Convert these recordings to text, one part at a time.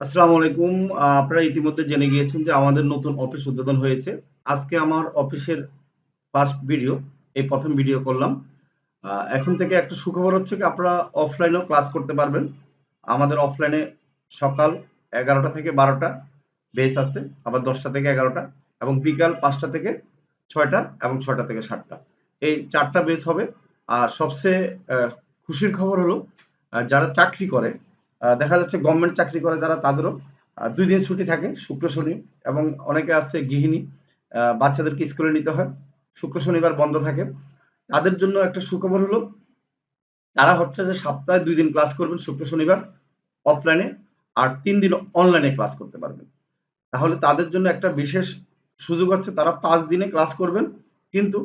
আসসালামু আলাইকুম। আপনারা ইতিমধ্যে জেনে গিয়েছেন যে আমাদের নতুন অফিস উদ্বোধন হয়েছে। আজকে আমার অফিসের ফার্স্ট ভিডিও। এই প্রথম ভিডিও করলাম। এখন থেকে একটা সুখবর হচ্ছে কি, আপনারা অফলাইনেও ক্লাস করতে পারবেন। আমাদের অফলাইনে সকাল ১১টা থেকে ১২টা বেচ আছে। আবার ১০টা থেকে ১১টা এবং বিকাল ৫টা থেকে ৬টা এবং ৬টা থেকে ৭টা। এই ৪ টা বেচ হবে। আর সবচেয়ে খুশির খবর হলো যারা চাকরি করে দেখা যাচ্ছে গভর্নমেন্ট চাকরি করে যারা তাদেরও দুই ২ দিন ছুটি থাকে শুক্র, শনি এবং অনেকে আছে গৃহিণী বাচ্চাদেরকে স্কুলে নিতে হয়। শুক্র, শনিবার বন্ধ থাকে। তাদের জন্য একটা সুখবর হলো তারা হচ্ছে যে সপ্তাহে দুই দিন ক্লাস করবেন শুক্র, শনিবার অফলাইনে আর তিন দিন অনলাইনে ক্লাস করতে পারবেন। তাহলে তাদের জন্য একটা বিশেষ সুযোগ হচ্ছে তারা পাঁচ দিনে ক্লাস করবেন। কিন্তু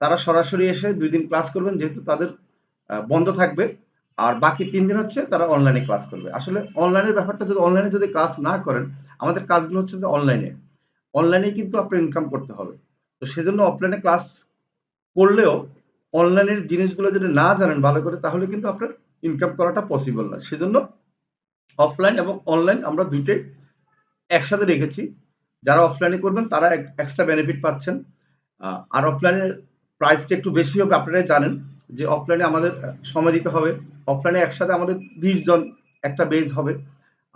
তারা সরাসরি এসে দুই দিন ক্লাস করবেন যেহেতু তাদের বন্ধ থাকবে। আর বাকি তিন দিন হচ্ছে তারা অনলাইনে ক্লাস করবে। আসলে অনলাইনের ব্যাপারটা যদি অনলাইনে যদি ক্লাস না করেন, আমাদের কাজগুলো হচ্ছে যে অনলাইনে। অনলাইনেই কিন্তু আপনার ইনকাম করতে হবে। তো সেজন্য অফলাইনে ক্লাস করলেও অনলাইনের জিনিসগুলো যদি না জানেন ভালো করে তাহলে কিন্তু আপনার ইনকাম করাটা পসিবল না। সেজন্য অফলাইন এবং অনলাইন আমরা দুইটাই একসাথে রেখেছি। যারা অফলাইনে করবেন তারা এক এক্সট্রা বেনিফিট পাচ্ছেন। আর অফলাইনের প্রাইসটা একটু বেশি হবে আপনারাই জানেন যে অফলাইনে আমাদের সময় দিতে হবে। অফলাইনে একসাথে আমাদের ২০ জন একটা বেজ হবে।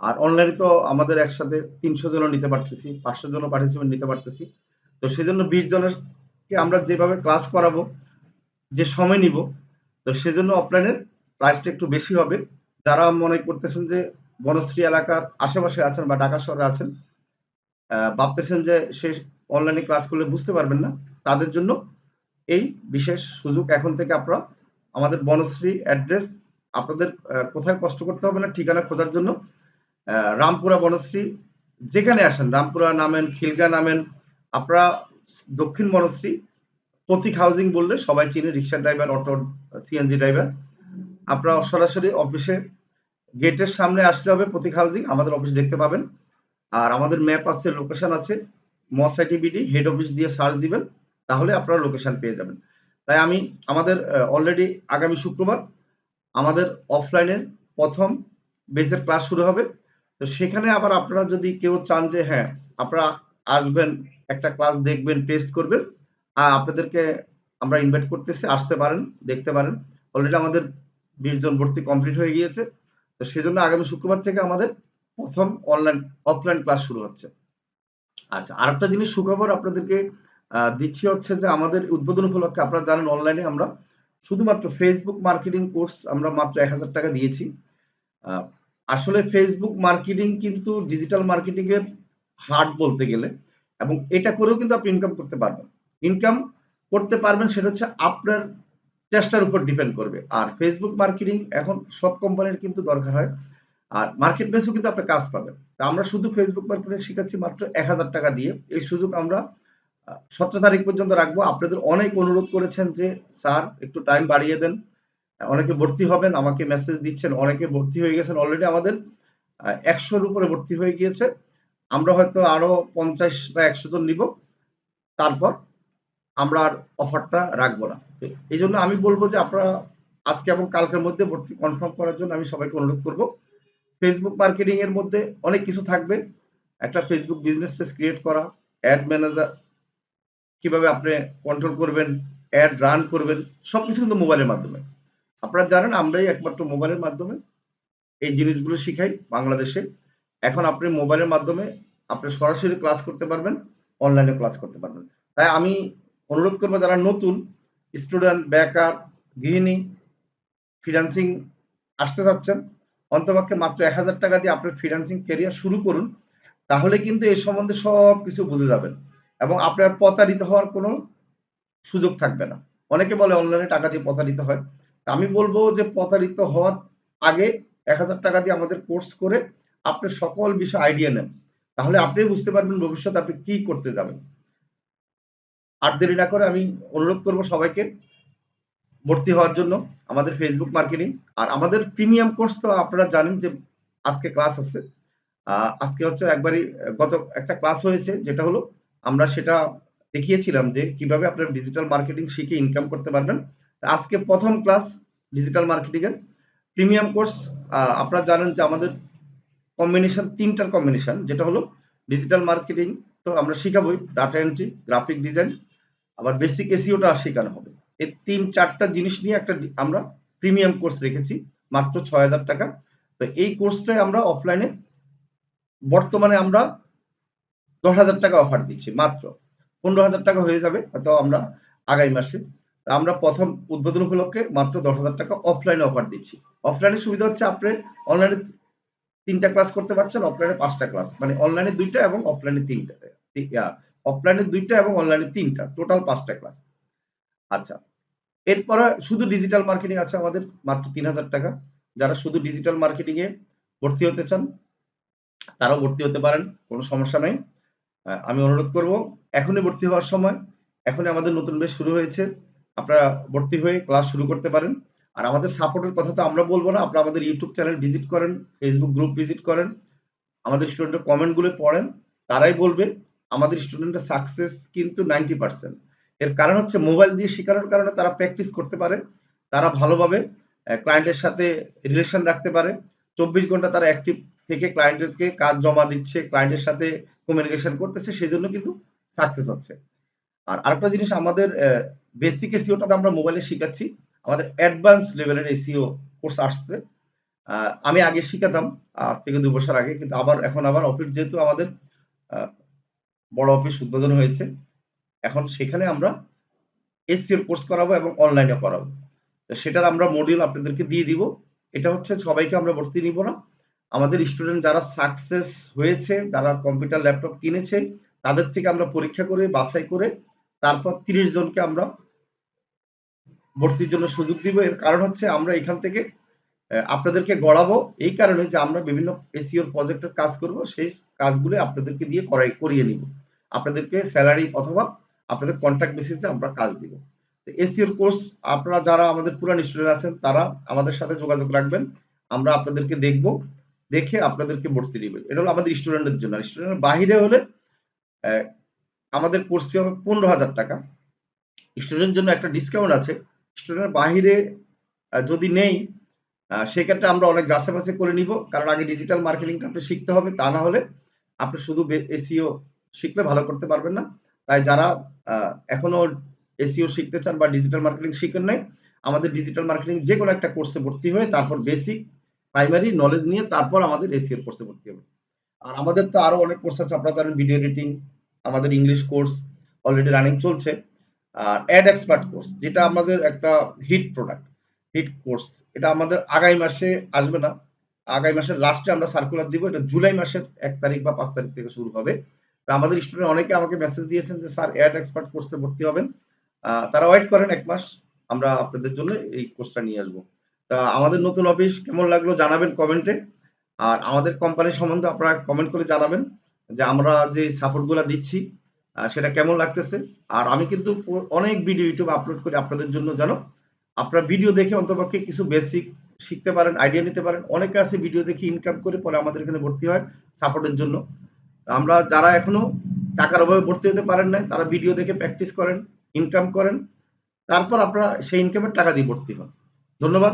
আর অনলাইনে তো আমাদের একসাথে ৩০০ জনও নিতে পারতেছি, ৫০০ জনও পার্টিসিপেন্ট নিতে পারতেছি। তো সেই সেজন্য ২০ জনেরকে আমরা যেভাবে ক্লাস করাবো, যে সময় নিব, তো সেজন্য অফলাইনের প্রাইসটা একটু বেশি হবে। যারা মনে করতেছেন যে বনশ্রী এলাকার আশেপাশে আছেন বা ঢাকা শহরে আছেন, ভাবতেছেন যে সে অনলাইনে ক্লাস করলে বুঝতে পারবেন না, তাদের জন্য এই বিশেষ সুযোগ এখন থেকে আপনারা আমাদের বনশ্রী অ্যাড্রেস আপনাদের কোথায় কষ্ট করতে হবে না ঠিকানা খোঁজার জন্য রামপুরা বনশ্রী যেখানে আসেন রামপুরা নামেন, খিলগা নামেন, আপনারা দক্ষিণ বনশ্রী প্রতীক হাউজিং বললে সবাই চিনে রিক্সা ড্রাইভার, অটো, সিএনজি ড্রাইভার। আপনারা সরাসরি অফিসে গেটের সামনে আসলে হবে প্রতীক হাউজিং আমাদের অফিস দেখতে পাবেন। আর আমাদের ম্যাপ আছে, লোকেশন আছে। মসআইটিবিডি হেড অফিস দিয়ে সার্চ দিবেন। তাহলে আপনারা লোকেশন পেয়ে যাবেন। তাই আমি আমাদের অলরেডি আগামী শুক্রবার আমাদের অফলাইনের ১ম বেচের ক্লাস শুরু হবে। তো সেখানে আবার আপনারা যদি কেউ চান যে হ্যাঁ, আপনারা আসবেন, একটা ক্লাস দেখবেন, টেস্ট করবেন, আর আপনাদেরকে আমরা ইনভাইট করতেছি, আসতে পারেন, দেখতে পারেন। অলরেডি আমাদের ২০ জন ভর্তি কমপ্লিট হয়ে গিয়েছে। তো সেজন্য আগামী শুক্রবার থেকে আমাদের প্রথম অনলাইন অফলাইন ক্লাস শুরু হচ্ছে। আচ্ছা, আরেকটা জিনিস সুখবর আপনাদেরকে দিচ্ছি হচ্ছে যে আমাদের উদ্বোধন উপলক্ষে আপনারা জানেন অনলাইনে আমরা শুধুমাত্র Facebook মার্কেটিং কোর্স আমরা মাত্র ৳১,০০০ দিয়েছি। আসলে Facebook মার্কেটিং কিন্তু ডিজিটাল মার্কেটিং এর হার্ট বলতে গেলে এবং এটা করেও কিন্তু আপনি ইনকাম করতে পারবেন। ইনকাম করতে পারবেন সেটা হচ্ছে আপনার চেষ্টার উপর ডিপেন্ড করবে। আর ফেসবুক মার্কেটিং এখন সব কোম্পানির কিন্তু দরকার হয়। আর মার্কেট প্লেসেও কিন্তু আপনি কাজ পাবেন। তো আমরা শুধু ফেসবুক মার্কেটিং শিখাচ্ছি মাত্র ৳১,০০০ দিয়ে। এই সুযোগ আমরা ১৭ তারিখ পর্যন্ত রাখব। আপনাদের অনেক অনুরোধ করেছেন যে, "স্যার একটু টাইম বাড়িয়ে দেন।" অনেকে ভর্তি হবেন, আমাকে মেসেজ দিচ্ছেন। অনেকে ভর্তি হয়ে গেছেন। অলরেডি আমাদের একশোর উপরে ভর্তি হয়ে গিয়েছে। আমরা হয়তো আরও ৫০ বা ১০০ জন নিব। তারপর আমরা আর অফারটা রাখব না। এই জন্য আমি বলব যে আপনারা আজকে এবং কালকের মধ্যে ভর্তি কনফার্ম করার জন্য আমি সবাইকে অনুরোধ করব। ফেসবুক মার্কেটিং এর মধ্যে অনেক কিছু থাকবে। একটা ফেসবুক বিজনেস পেজ ক্রিয়েট করা, অ্যাড ম্যানেজার কীভাবে আপনি কন্ট্রোল করবেন, অ্যাড রান করবেন, সবকিছু কিন্তু মোবাইলের মাধ্যমে। আপনারা জানেন আমরাই একমাত্র মোবাইলের মাধ্যমে এই জিনিসগুলো শিখাই বাংলাদেশে। এখন আপনি মোবাইলের মাধ্যমে আপনি সরাসরি ক্লাস করতে পারবেন, অনলাইনে ক্লাস করতে পারবেন। তাই আমি অনুরোধ করব যারা নতুন স্টুডেন্ট, বেকার, গৃহিণী, ফ্রিল্যান্সিং আসতে চাচ্ছেন, অন্তপক্ষে মাত্র ৳১,০০০ দিয়ে আপনার ফ্রিল্যান্সিং কেরিয়ার শুরু করুন। তাহলে কিন্তু এ সম্বন্ধে সবকিছু বুঝে যাবেন এবং আপনার প্রতারিত হওয়ার কোনো সুযোগ থাকবে না। অনেকে বলে অনলাইনে টাকা দিয়ে প্রতারিত হয়। আমি বলব যে প্রতারিত হওয়ার আগে ৳১,০০০ দিয়ে আমাদের কোর্স করে আপনি সকল বিষয়ে আইডিয়া নেন। তাহলে আপনিই বুঝতে পারবেন ভবিষ্যতে আপনি কি করতে যাবেন। আর দেরি না করে আমি অনুরোধ করব সবাইকে ভর্তি হওয়ার জন্য আমাদের ফেসবুক মার্কেটিং। আর আমাদের প্রিমিয়াম কোর্স তো আপনারা জানেন যে আজকে ক্লাস আছে। আজকে হচ্ছে একবারই গত একটা ক্লাস হয়েছে যেটা হলো আমরা সেটা দেখিয়েছিলাম যে কীভাবে আপনার ডিজিটাল মার্কেটিং শিখে ইনকাম করতে পারবেন। আজকে প্রথম ক্লাস ডিজিটাল মার্কেটিং এর প্রিমিয়াম কোর্স আপনারা জানেন যে আমাদের কম্বিনেশন তিনটার কম্বিনেশন যেটা হলো ডিজিটাল মার্কেটিং তো আমরা শিখাবোই ডাটা এন্ট্রি গ্রাফিক ডিজাইন আবার বেসিক এসিওটা শেখানো হবে এই তিন, চারটা জিনিস নিয়ে একটা আমরা প্রিমিয়াম কোর্স রেখেছি, মাত্র ছয় হাজার টাকা তো এই কোর্সটাই আমরা অফলাইনে বর্তমানে আমরা দশ হাজার টাকা অফার দিচ্ছি, মাত্র। পনেরো হাজার টাকা হয়ে যাবে, হয়তো আমরা আগামী মাসে। আমরা প্রথম উদ্বোধন উপলক্ষে মাত্র দশ হাজার টাকা অফলাইনে অফার দিচ্ছি। অফলাইনে সুবিধা হচ্ছে আপনি অনলাইনে তিনটা ক্লাস করতে পারছেন অফলাইনে পাঁচটা ক্লাস মানে অনলাইনে দুইটা এবং অফলাইনে তিনটা। অফলাইনে দুইটা এবং অনলাইনে তিনটা। টোটাল পাঁচটা ক্লাস আচ্ছা। এরপরে শুধু ডিজিটাল মার্কেটিং আছে আমাদের, মাত্র তিন হাজার টাকা। যারা শুধু ডিজিটাল মার্কেটিং এ ভর্তি হতে চান, তারাও ভর্তি হতে পারেন, কোনো সমস্যা নাই। আমি অনুরোধ করব, এখনই ভর্তি হওয়ার সময়, এখনই আমাদের নতুন বেশ শুরু হয়েছে, আপনারা ভর্তি হয়ে ক্লাস শুরু করতে পারেন। আর আমাদের সাপোর্টের কথা তো আমরা বলব না, আপনারা আমাদের ইউটিউব চ্যানেল ভিজিট করেন ফেসবুক গ্রুপ ভিজিট করেন, আমাদের স্টুডেন্টের কমেন্টগুলো পড়েন, তারাই বলবে আমাদের স্টুডেন্টের সাকসেস কিন্তু নাইনটি পার্সেন্ট এর কারণ হচ্ছে মোবাইল দিয়ে শেখানোর কারণে তারা প্র্যাকটিস করতে পারে, তারা ভালোভাবে ক্লায়েন্টের সাথে রিলেশন রাখতে পারে, চব্বিশ ঘণ্টা তারা অ্যাক্টিভ থেকে ক্লায়েন্টকে কাজ জমা দিচ্ছে ক্লায়েন্টের সাথে কমিউনিকেশন করতেছে সেই জন্য কিন্তু সাকসেস হচ্ছে। আর আরেকটা জিনিস আমাদের বেসিক এসিওটা আমরা মোবাইলে শিখাচ্ছি। আমাদের অ্যাডভান্স লেভেলের এসিও কোর্স আসছে। আমি আগে শিখাতাম, আজ থেকে দুই বছর আগে, কিন্তু আবার, এখন আবার অফিস যেহেতু আমাদের বড় অফিস উদ্বোধন হয়েছে, এখন সেখানে আমরা এসিওর কোর্স করাবো এবং অনলাইনে করাবো। সেটার আমরা মডিউল আপনাদেরকে দিয়ে দিব। এটা হচ্ছে সবাইকে আমরা ভর্তি নিব না। আমাদের স্টুডেন্ট যারা সাকসেস হয়েছে, যারা কম্পিউটার ল্যাপটপ কিনেছে, তাদের থেকে আমরা পরীক্ষা করে, বাছাই করে তারপর তিরিশ জনকে আমরা ভর্তির জন্য সুযোগ দিব। এর কারণ হচ্ছে আমরা এখান থেকে আপনাদেরকে গড়াবো। এই কারণে যে আমরা বিভিন্ন এসিওর প্রজেক্টের কাজ করব, সেই কাজগুলো আপনাদেরকে দিয়ে করাই, করিয়ে নিব। আপনাদেরকে স্যালারি অথবা আপনাদের কন্ট্রাক্ট বেসিসে আমরা কাজ দিব। এসিওর কোর্স আপনারা যারা আমাদের পুরান স্টুডেন্ট আছেন, তারা আমাদের সাথে যোগাযোগ রাখবেন। আমরা আপনাদেরকে দেখব। দেখে আপনাদেরকে ভর্তি দিবে এটা হলো আমাদের স্টুডেন্টের জন্য। স্টুডেন্টের বাহিরে হলে আমাদের কোর্স ফি হবে পনেরো হাজার টাকা। স্টুডেন্টের জন্য একটা ডিসকাউন্ট আছে। স্টুডেন্টের বাহিরে যদি নেই সেক্ষেত্রে আমরা অনেক যাচাই করে নিব। কারণ আগে ডিজিটাল মার্কেটিংটা আপনি শিখতে হবে। তা না হলে আপনি শুধু এসিও শিখলে ভালো করতে পারবেন না। তাই যারা এখনও এসিও শিখতে চান বা ডিজিটাল মার্কেটিং শিখেন নাই, আমাদের ডিজিটাল মার্কেটিং যে কোনো একটা কোর্সে ভর্তি হয়ে তারপর বেসিক প্রাইমারি নলেজ নিয়ে তারপর আমাদের এসিওর কোর্সে ভর্তি হবে। আর আমাদের তো আরও অনেক কোর্স আছে, আপনারা জানেন ভিডিও এডিটিং আমাদের ইংলিশ কোর্স অলরেডি রানিং চলছে। আর অ্যাড এক্সপার্ট কোর্স যেটা আমাদের একটা হিট প্রোডাক্ট হিট কোর্স এটা আমাদের আগামী মাসে আসবে না। আগামী মাসের লাস্টে আমরা সার্কুলার দিব, এটা জুলাই মাসের এক তারিখ বা পাঁচ তারিখ থেকে শুরু হবে। তো আমাদের স্টুডেন্ট অনেকে আমাকে মেসেজ দিয়েছেন যে, স্যার অ্যাড এক্সপার্ট কোর্সে ভর্তি হবেন। তারা ওয়েট করেন এক মাস, আমরা আপনাদের জন্য এই কোর্সটা নিয়ে আসব। তা আমাদের নতুন অফিস কেমন লাগল জানাবেন কমেন্টে আর আমাদের কোম্পানি সম্বন্ধে আপনারা কমেন্ট করে জানাবেন যে আমরা যে সাপোর্টগুলো দিচ্ছি সেটা কেমন লাগতেছে। আর আমি কিন্তু অনেক ভিডিও ইউটিউব আপলোড করি আপনাদের জন্য জানো আপনারা ভিডিও দেখে অন্তপক্ষে কিছু বেসিক শিখতে পারেন আইডিয়া নিতে পারেন। অনেকে আছে ভিডিও দেখে ইনকাম করে পরে আমাদের এখানে ভর্তি হয় সাপোর্টের জন্য। আমরা যারা এখনও টাকার অভাবে ভর্তি হতে পারেন নাই, তারা ভিডিও দেখে প্র্যাকটিস করেন ইনকাম করেন। তারপর আপনারা সেই ইনকামের টাকা দিয়ে ভর্তি হন। ধন্যবাদ।